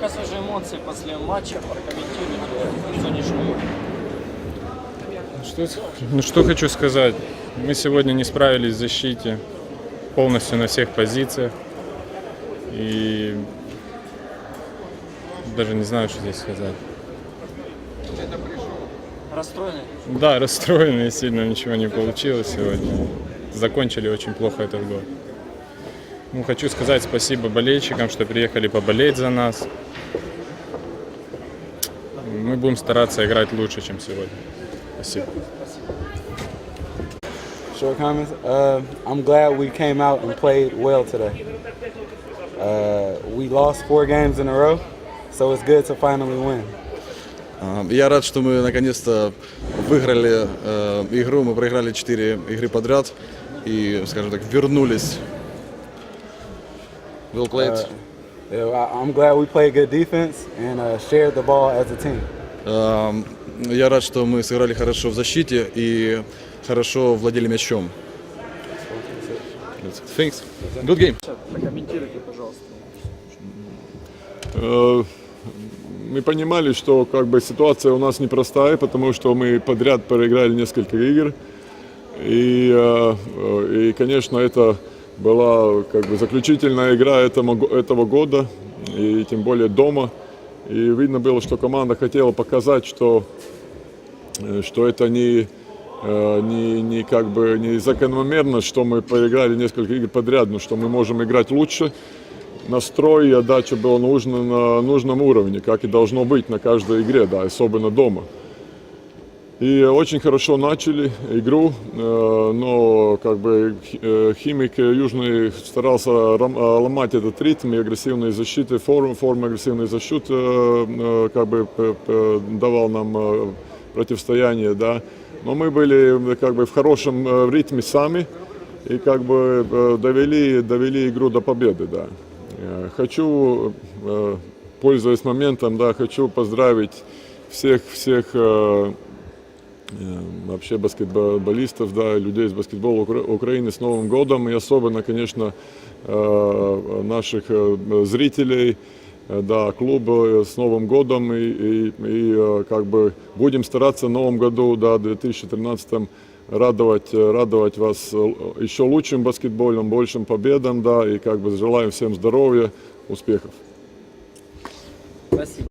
Пока свежие эмоции после матча прокомментируйте сегодняшнюю Что, ну что хочу сказать. Мы сегодня не справились в защите полностью на всех позициях. И даже не знаю, что здесь сказать. расстроены. Да, расстроенные сильно ничего не получилось сегодня. Закончили очень плохо этот год. Ну, хочу сказать спасибо болельщикам, что приехали поболеть за нас. Мы будем стараться играть лучше, чем сегодня. Спасибо. Short comments. Uh, I'm glad we came out and played well today. Uh, we lost four games in a row, so it's good to finally win. Я рад, что мы наконец-то выиграли э, игру. Мы проиграли 4 игры подряд и, скажем так, вернулись. Well played. Uh, I'm glad we played good defense and uh, shared the ball as a team. А, Я рад, что мы сыграли хорошо в защите и хорошо владели мячом. Thanks. Good game. Прокомментируйте, пожалуйста. Э, мы понимали, что как бы ситуация у нас непростая, потому что мы подряд проиграли несколько игр. И, э, э, и конечно, это была как бы заключительная игра этому, го- этого года, и тем более дома. И видно было, что команда хотела показать, что, э, что это не, э, не, не как бы не закономерно, что мы проиграли несколько игр подряд, но что мы можем играть лучше настрой и отдача была нужна на нужном уровне, как и должно быть на каждой игре, да, особенно дома. И очень хорошо начали игру, э, но как бы э, химик Южный старался э, ломать этот ритм и агрессивной защиты, формы, формы агрессивной защиты как бы давал нам противостояние, да. Но мы были как бы в хорошем ритме сами и как бы довели, довели игру до победы, да. Хочу, пользуясь моментом, да, хочу поздравить всех, всех вообще баскетболистов, да, людей из баскетбола Укра- Украины с Новым годом и особенно, конечно, э, наших э, зрителей, э, да, клуба с Новым годом и, и- и, как бы будем стараться в Новом году, да, 2013 радовать, радовать вас еще лучшим баскетболом, большим победам, да, и как бы желаем всем здоровья, успехов. Спасибо.